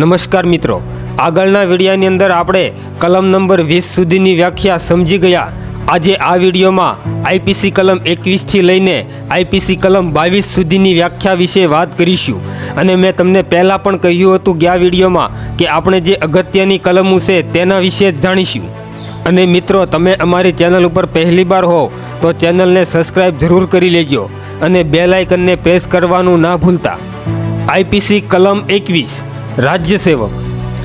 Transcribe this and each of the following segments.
નમસ્કાર મિત્રો. આગળના વિડીયાની અંદર આપણે કલમ નંબર વીસ સુધીની વ્યાખ્યા સમજી ગયા. આજે આ વિડીયોમાં આઈપીસી કલમ એકવીસથી લઈને આઈપીસી કલમ બાવીસ સુધીની વ્યાખ્યા વિશે વાત કરીશું. અને મેં તમને પહેલાં પણ કહ્યું હતું આ વિડીયોમાં કે આપણે જે અગત્યની કલમો છે તેના વિશે જ જાણીશું. અને મિત્રો, તમે અમારી ચેનલ ઉપર પહેલી વાર હો તો ચેનલને સબસ્ક્રાઈબ જરૂર કરી લેજો અને બે લાઇકનને પ્રેસ કરવાનું ના ભૂલતા. આઈપીસી કલમ એકવીસ રાજ્ય સેવક.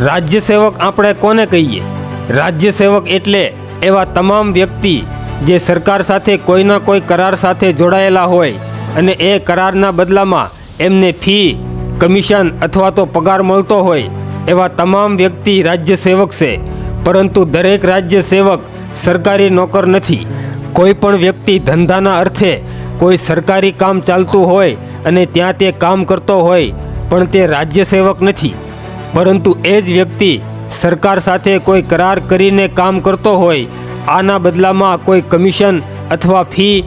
રાજ્ય સેવક આપણે કોને કહીએ? રાજ્ય સેવક એટલે એવા તમામ વ્યક્તિ જે સરકાર સાથે કોઈના કોઈ કરાર સાથે જોડાયેલા હોય અને એ કરારના બદલામાં એમને ફી, કમિશન અથવા તો પગાર મળતો હોય એવા તમામ વ્યક્તિ રાજ્ય સેવક છે. પરંતુ દરેક રાજ્ય સેવક સરકારી નોકર નથી. કોઈ પણ વ્યક્તિ ધંધાના અર્થે કોઈ સરકારી કામ ચાલતું હોય અને ત્યાં તે કામ કરતો હોય પણ તે રાજ્ય સેવક નથી. પરંતુ એ જ વ્યક્તિ સરકાર સાથે કોઈ કરાર કરીને કામ કરતો હોય, આના બદલામાં કોઈ કમિશન અથવા ફી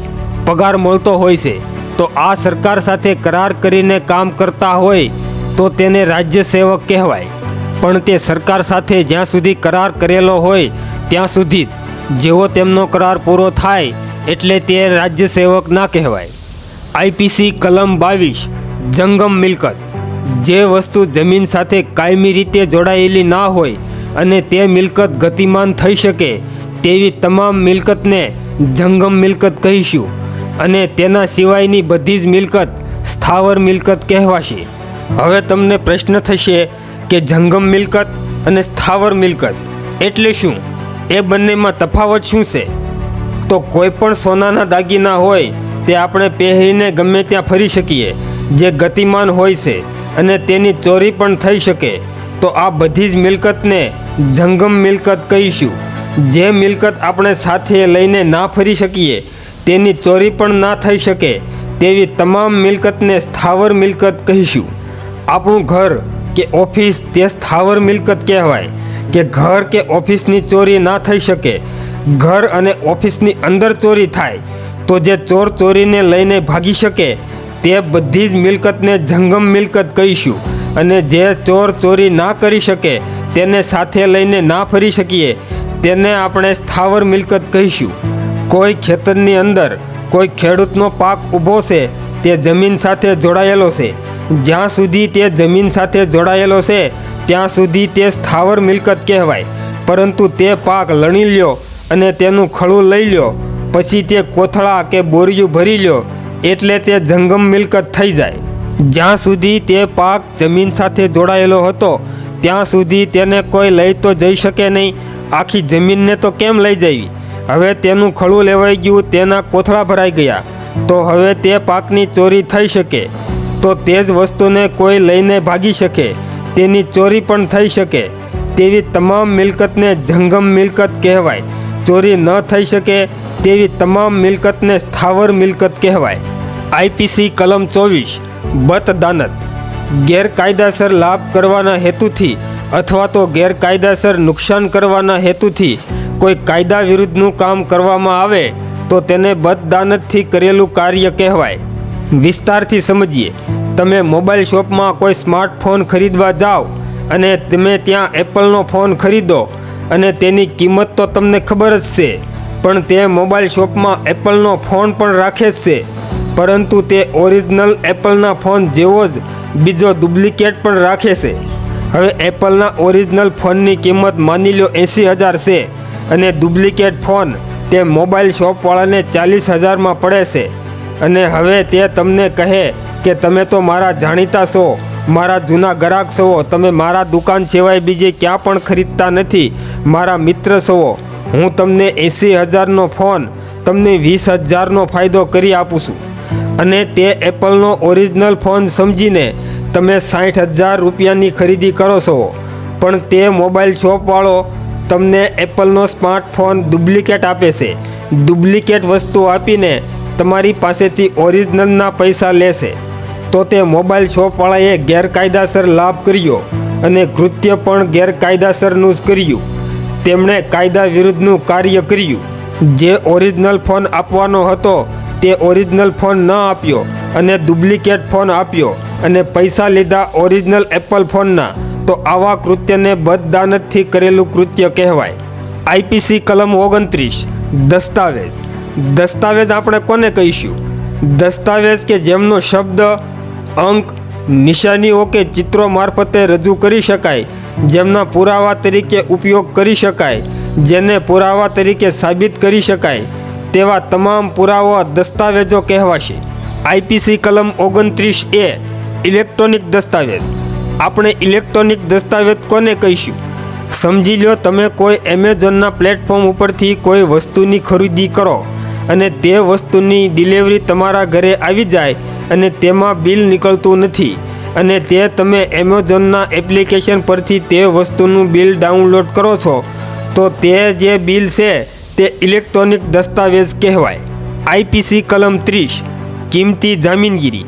પગાર મળતો હોય છે. તો આ સરકાર સાથે કરાર કરીને કામ કરતા હોય તો તેને રાજ્ય સેવક કહેવાય. પણ તે સરકાર સાથે જ્યાં સુધી કરાર કરેલો હોય, ત્યાં સુધી જ જેવો તેમનો કરાર પૂરો થાય એટલે તે રાજ્ય સેવક ના કહેવાય. આઈપીસી કલમ બાવીસ, જંગમ મિલકત. જે વસ્તુ જમીન સાથે કાયમી રીતે જોડાયેલી ના હોય અને તે મિલકત ગતિમાન થઈ શકે, તેવી તમામ મિલકતને જંગમ મિલકત કહીશું અને તેના સિવાયની બધી જ મિલકત સ્થાવર મિલકત કહેવાશે. હવે તમને પ્રશ્ન થશે કે જંગમ મિલકત અને સ્થાવર મિલકત એટલે શું? એ બંનેમાં તફાવત શું છે? તો કોઈ પણ સોનાના દાગીના હોય તે આપણે પહેરીને ગમે ત્યાં ફરી શકીએ, જે ગતિમાન હોય છે. અને તેની ચોરી પણ થઈ શકે, તો આ બધી જ મિલકતને જંગમ મિલકત કહીશું. જે મિલકત આપણે સાથે લઈને ના ફરી શકીએ, તેની ચોરી પણ ના થઈ શકે, તેવી તમામ મિલકતને સ્થાવર મિલકત કહીશું. આપણું ઘર કે ઓફિસ તે સ્થાવર મિલકત કહેવાય, કે ઘર કે ઓફિસની ચોરી ના થઈ શકે. ઘર અને ઓફિસની અંદર ચોરી થાય, તો જે ચોર ચોરીને લઈને ભાગી શકે તે બધી જ મિલકતને જંગમ મિલકત કહીશું. અને જે ચોર ચોરી ના કરી શકે, તેને સાથે લઈને ના ફરી શકીએ, તેને આપણે સ્થાવર મિલકત કહીશું. કોઈ ખેતરની અંદર કોઈ ખેડૂતનો પાક ઊભો છે, તે જમીન સાથે જોડાયેલો છે. જ્યાં સુધી તે જમીન સાથે જોડાયેલો છે, ત્યાં સુધી તે સ્થાવર મિલકત કહેવાય. પરંતુ તે પાક લણી લ્યો અને તેનું ખળું લઈ લ્યો. પછી તે કોથળા કે બોરિયું ભરી લ્યો. એટલે તે જંગમ મિલકત થઈ જાય. જ્યાં સુધી તે પાક જમીન સાથે જોડાયેલો હતો, ત્યાં સુધી તેને કોઈ લઈ તો જઈ શકે નહીં. આખી જમીનને તો કેમ લઈ જવી? હવે તેનું ખળું લેવાઈ ગયું, તેના કોથળા ભરાઈ ગયા. તો હવે તે પાકની ચોરી થઈ શકે. તો તે જ વસ્તુને કોઈ લઈને ભાગી શકે. તેની ચોરી પણ થઈ શકે. તેવી તમામ મિલકતને જંગમ મિલકત કહેવાય. ચોરી ન થઈ શકે તેવી તમામ મિલકતને સ્થાવર મિલકત કહેવાય. આઈપીસી કલમ ચોવીસ, બતદાનત. ગેરકાયદેસર લાભ કરવાના હેતુથી અથવા તો ગેરકાયદેસર નુકસાન કરવાના હેતુથી કોઈ કાયદા વિરુદ્ધનું કામ કરવામાં આવે, તો તેને બદદાનતથી કરેલું કાર્ય કહેવાય. વિસ્તારથી સમજીએ, તમે મોબાઈલ શોપમાં કોઈ સ્માર્ટફોન ખરીદવા જાઓ અને તમે ત્યાં એપલનો ફોન ખરીદો અને તેની કિંમત તો તમને ખબર જ છે. પણ તે મોબાઈલ શોપમાં એપલનો ફોન પણ રાખે જ છે. પરંતુ તે ઓરિજિનલ એપલના ફોન જેવો જ બીજો ડુપ્લિકેટ પણ રાખે છે. હવે એપલના ઓરિજિનલ ફોનની કિંમત માની લો એંસી હજાર છે અને ડુપ્લિકેટ ફોન તે મોબાઈલ શોપવાળાને ચાલીસ હજારમાં પડે છે. અને હવે તે તમને કહે કે તમે તો મારા જાણીતા છો, મારા જૂના ગ્રાહક છો, તમે મારા દુકાન સિવાય બીજે ક્યાં પણ ખરીદતા નથી, મારા મિત્ર છો. હું તમને એંસી હજારનો ફોન, તમને વીસ હજારનો ફાયદો કરી આપું છું. અને તે એપલનો ઓરિજિનલ ફોન સમજીને તમે સાઠ હજાર રૂપિયાની ખરીદી કરો છો. પણ તે મોબાઈલ શોપવાળો તમને એપલનો સ્માર્ટફોન ડુપ્લિકેટ આપે છે. ડુપ્લિકેટ વસ્તુ આપીને તમારી પાસેથી ઓરિજિનલના પૈસા લેશે તો તે મોબાઈલ શોપવાળાએ ગેરકાયદાસર લાભ કર્યો અને કૃત્ય પણ ગેરકાયદાસરનું જ કર્યું. તેમણે કાયદા વિરુદ્ધનું કાર્ય કર્યું. જે ઓરિજિનલ ફોન આપવાનો હતો, તે ઓરિજિનલ ફોન ન આપ્યો અને ડુપ્લિકેટ ફોન આપ્યો અને પૈસા લીધા ઓરિજિનલ એપલ ફોનના. તો આવા કૃત્યને બદદાનતથી કરેલું કૃત્ય કહેવાય. આઈપીસી કલમ ઓગણત્રીસ. દસ્તાવેજ. દસ્તાવેજ આપણે કોને કહીશું? દસ્તાવેજ કે જેમનો શબ્દ, અંક, નિશાનીઓ કે ચિત્રો મારફતે રજૂ કરી શકાય જેમના પુરાવા તરીકે ઉપયોગ કરી શકાય, જેને પુરાવા તરીકે સાબિત કરી શકાય, તેવા તમામ પુરાવા દસ્તાવેજો કહેવાશે. આઈપીસી કલમ ઓગણત્રીસ એ, ઇલેક્ટ્રોનિક દસ્તાવેજ. આપણે ઇલેક્ટ્રોનિક દસ્તાવેજ કોને કહીશું? સમજી લો, તમે કોઈ એમેઝોનના પ્લેટફોર્મ ઉપરથી કોઈ વસ્તુની ખરીદી કરો અને તે વસ્તુની ડિલિવરી તમારા ઘરે આવી જાય અને તેમાં બિલ નીકળતું નથી. અને તે તમે એમેઝોનના એપ્લિકેશન પરથી તે વસ્તુનું બિલ ડાઉનલોડ કરો છો. તો તે જે બિલ છે તે ઇલેક્ટ્રોનિક દસ્તાવેજ કહેવાય. આઈપીસી કલમ ત્રીસ, કિંમતી જામીનગીરી.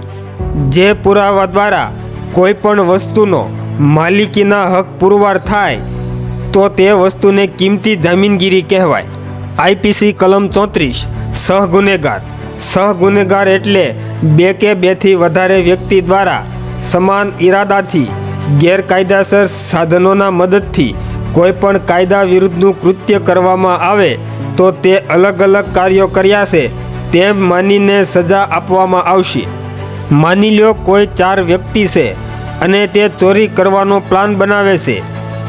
જે પુરાવા દ્વારા કોઈ પણ વસ્તુનો માલિકીના હક પુરવાર થાય, તો તે વસ્તુને કિંમતી જામીનગીરી કહેવાય. આઈપીસી કલમ ચોત્રીસ, સહગુનેગાર. સહગુનેગાર એટલે બે કે બેથી વધારે વ્યક્તિ દ્વારા સમાન ઈરાદાથી, ગેરકાયદેસર સાધનોના મદદથી કોઈ પણ કાયદા વિરુદ્ધનું કૃત્ય કરવામાં આવે, તો તે અલગ અલગ કાર્યો કર્યા છે, તેમ માનીને સજા આપવામાં આવશે. માની લો કોઈ ચાર વ્યક્તિ છે અને તે ચોરી કરવાનો પ્લાન બનાવે છે.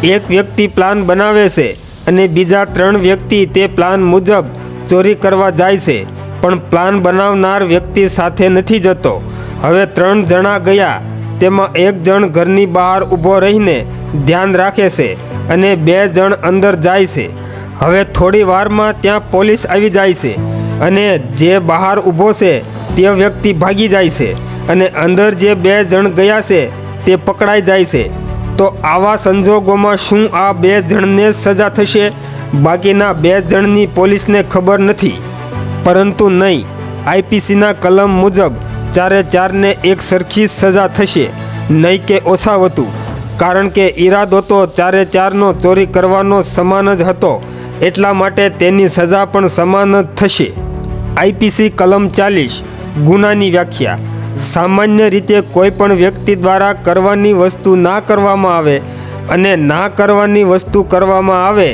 એક વ્યક્તિ પ્લાન બનાવે છે અને બીજા ત્રણ વ્યક્તિ તે પ્લાન મુજબ ચોરી કરવા જાય છે, પણ પ્લાન બનાવનાર વ્યક્તિ સાથે નથી જતો. હવે ત્રણ જણા ગયા તેમાં એક જણ ઘરની બહાર ઊભો રહીને ધ્યાન રાખે છે અને બે જણ અંદર જાય છે. હવે થોડી વારમાં ત્યાં પોલીસ આવી જાય છે અને જે બહાર ઊભો છે તે વ્યક્તિ ભાગી જાય છે અને અંદર જે બે જણ ગયા છે તે પકડાઈ જાય છે. તો આવા સંજોગોમાં શું આ બે જણને સજા થશે? બાકીના બે જણની પોલીસને ખબર નથી. પરંતુ નહીં, આઈપીસીના કલમ મુજબ ચારે ચારને એક સરખી સજા થશે, નહીં કે ઓછા વધુ કારણ કે ઈરાદો તો ચારે ચારનો ચોરી કરવાનો સમાન જ હતો, એટલા માટે તેની સજા પણ સમાન જ થશે. આઈપીસી કલમ ચાલીસ, ગુનાની વ્યાખ્યા. સામાન્ય રીતે કોઈ પણ વ્યક્તિ દ્વારા કરવાની વસ્તુ ના કરવામાં આવે અને ના કરવાની વસ્તુ કરવામાં આવે,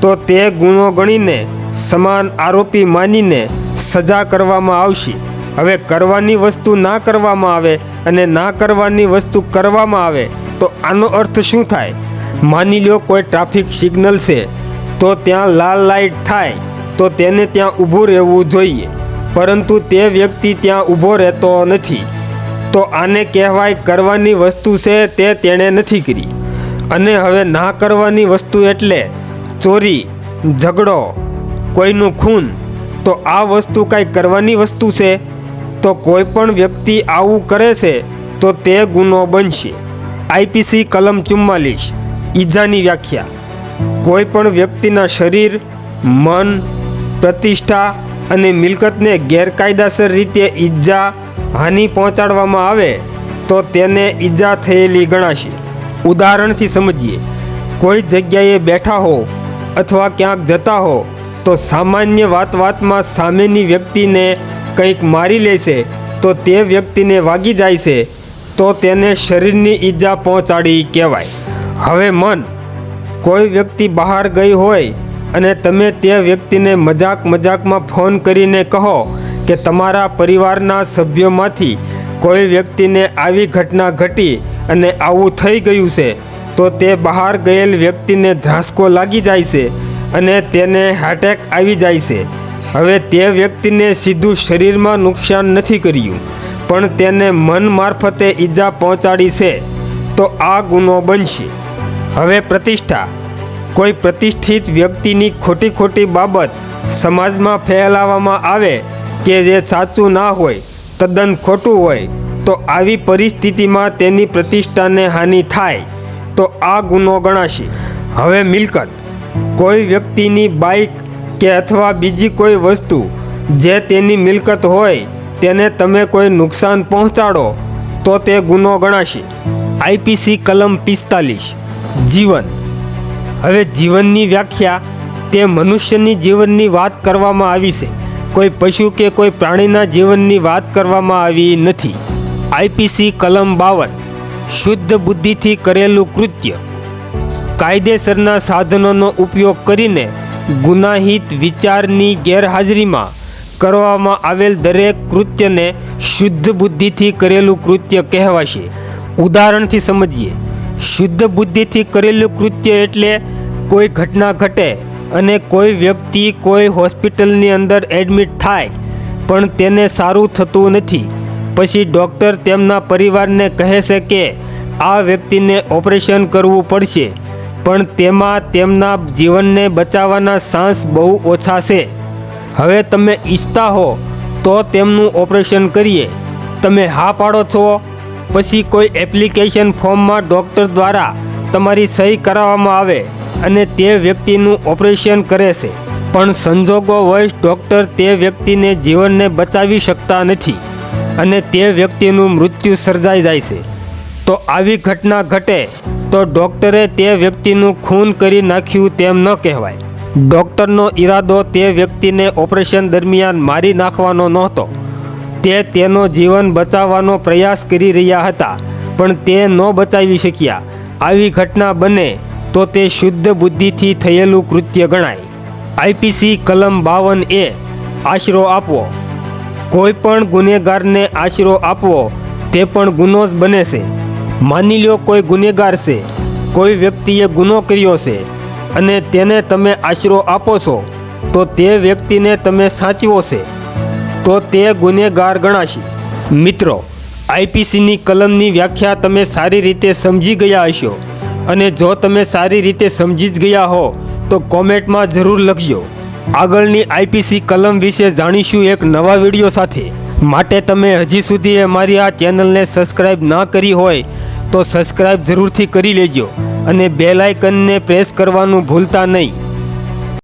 તો તે ગુનો ગણીને, સમાન આરોપી માનીને સજા કરવામાં આવશે. હવે કરવાની વસ્તુ ના કરવામાં આવે અને ના કરવાની વસ્તુ કરવામાં આવે, તો આનો અર્થ શું થાય? માની લો કોઈ ટ્રાફિક સિગ્નલ છે, તો ત્યાં લાલ લાઈટ થાય, તો તેને ત્યાં ઊભું રહેવું જોઈએ. પરંતુ તે વ્યક્તિ ત્યાં ઊભો રહેતો નથી. તો આને કહેવાય કરવાની વસ્તુ છે તે તેણે નથી કરી. અને હવે ના કરવાની વસ્તુ એટલે ચોરી, ઝઘડો, કોઈનું ખૂન, તો આ વસ્તુ કાંઈ કરવાની વસ્તુ છે? તો કોઈ પણ વ્યક્તિ આવું કરે છે, તો તે ગુનો બનશે. આઈપીસી કલમ ચુમ્માલીસ. ઈજાની વ્યાખ્યા. કોઈ પણ વ્યક્તિના શરીર, મન, પ્રતિષ્ઠા અને મિલકતને ગેરકાયદેસર રીતે ઈજા હાનિ પહોંચાડવામાં આવે, તો તેને ઈજા થયેલી ગણાશે. ઉદાહરણથી સમજીએ. કોઈ જગ્યાએ બેઠા હો અથવા ક્યાંક જતા હો, તો સામાન્ય વાત વાતમાં સામેની વ્યક્તિને કંઈક મારી લેશે, તો તે વ્યક્તિને વાગી જાય છે, તો તેને શરીરની ઈજા પહોંચાડી કહેવાય. હવે મન, કોઈ વ્યક્તિ બહાર ગઈ હોય અને તમે તે વ્યક્તિને મજાક મજાકમાં ફોન કરીને કહો કે તમારા પરિવારના સભ્યોમાંથી કોઈ વ્યક્તિને આવી ઘટના ઘટી અને આવું થઈ ગયું છે, તો તે બહાર ગયેલ વ્યક્તિને ધ્રાસકો લાગી જાય છે અને તેને હાર્ટેક આવી જાય છે. હવે તે વ્યક્તિને સીધું શરીરમાં નુકસાન નથી કર્યું, પણ તેને મન મારફતે ઈજા પહોંચાડી છે, તો આ ગુનો બનશે. હવે પ્રતિષ્ઠા. કોઈ પ્રતિષ્ઠિત વ્યક્તિની ખોટી ખોટી બાબત સમાજમાં ફેલાવવામાં આવે કે જે સાચું ના હોય, તદ્દન ખોટું હોય, તો આવી પરિસ્થિતિમાં તેની પ્રતિષ્ઠાને હાનિ થાય, તો આ ગુનો ગણાશે. હવે મિલકત. કોઈ વ્યક્તિની બાઇક કે અથવા બીજી કોઈ વસ્તુ જે તેની મિલકત હોય, તેને તમે કોઈ નુકસાન પહોંચાડો, તો તે ગુનો ગણાશે. આઈપીસી કલમ પિસ્તાલીસ. જીવન. હવે જીવનની વ્યાખ્યા, તે મનુષ્યની જીવનની વાત કરવામાં આવી છે. કોઈ પશુ કે કોઈ પ્રાણીના જીવનની વાત કરવામાં આવી નથી. આઈપીસી કલમ બાવન. શુદ્ધ બુદ્ધિથી કરેલું કૃત્ય. કાયદેસરના સાધનોનો ઉપયોગ કરીને ગુનાહિત વિચારની ગેરહાજરીમાં કરવામાં આવેલ દરેક કૃત્યને શુદ્ધ બુદ્ધિથી કરેલું કૃત્ય કહેવાશે. ઉદાહરણથી સમજીએ, શુદ્ધ બુદ્ધિથી કરેલું કૃત્ય એટલે કોઈ ઘટના ઘટે અને કોઈ વ્યક્તિ કોઈ હોસ્પિટલની અંદર એડમિટ થાય, પણ તેને સારું થતું નથી. પછી ડૉક્ટર તેમના પરિવારને કહે છે કે, આ વ્યક્તિને ઓપરેશન કરવું પડશે. પણ તેમાં તેમના જીવનને બચાવવાના ચાન્સ બહુ ઓછા છે. હવે તમે ઈચ્છતા હો તો તેમનું ઓપરેશન કરીએ. તમે હા પાડો છો. પછી કોઈ એપ્લિકેશન ફોર્મમાં ડૉક્ટર દ્વારા તમારી સહી કરાવવામાં આવે અને તે વ્યક્તિનું ઓપરેશન કરે છે. પણ સંજોગો વશ ડૉક્ટર તે વ્યક્તિને જીવનને બચાવી શકતા નથી અને તે વ્યક્તિનું મૃત્યુ સર્જાઈ જાય છે. તો આવી ઘટના ઘટે તો ડૉક્ટરે તે વ્યક્તિનું ખૂન કરી નાખ્યું તેમ ન કહેવાય. ડૉક્ટરનો ઈરાદો તે વ્યક્તિને ઓપરેશન દરમિયાન મારી નાખવાનો નહોતો. તે તેનો જીવન બચાવવાનો પ્રયાસ કરી રહ્યા હતા, પણ તે ન બચાવી શક્યા. આવી ઘટના બને તો તે શુદ્ધ બુદ્ધિથી થયેલું કૃત્ય ગણાય. આઈપીસી કલમ બાવન એ આશરો આપવો. કોઈ પણ ગુનેગારને આશરો આપવો, તે પણ ગુનો જ બને છે. માની લો કોઈ ગુનેગાર છે, કોઈ વ્યક્તિએ ગુનો કર્યો છે અને તેને તમે આશરો આપો છો, તો તે વ્યક્તિને તમે સાચવો છે, તો તે ગુનેગાર ગણાશે. મિત્રો, આઈપીસીની કલમની વ્યાખ્યા તમે સારી રીતે સમજી ગયા હશો અને જો તમે સારી રીતે સમજી જ ગયા હો, તો કોમેન્ટમાં જરૂર લખજો. આગળની આઈપીસી કલમ વિશે જાણીશું એક નવા વીડિયો સાથે. માટે તમે હજી સુધી અમારી આ ચેનલને સબસ્ક્રાઈબ ના કરી હોય તો સબસ્ક્રાઈબ જરૂરથી કરી લેજો અને બેલ આઇકનને પ્રેસ કરવાનું ભૂલતા નહીં.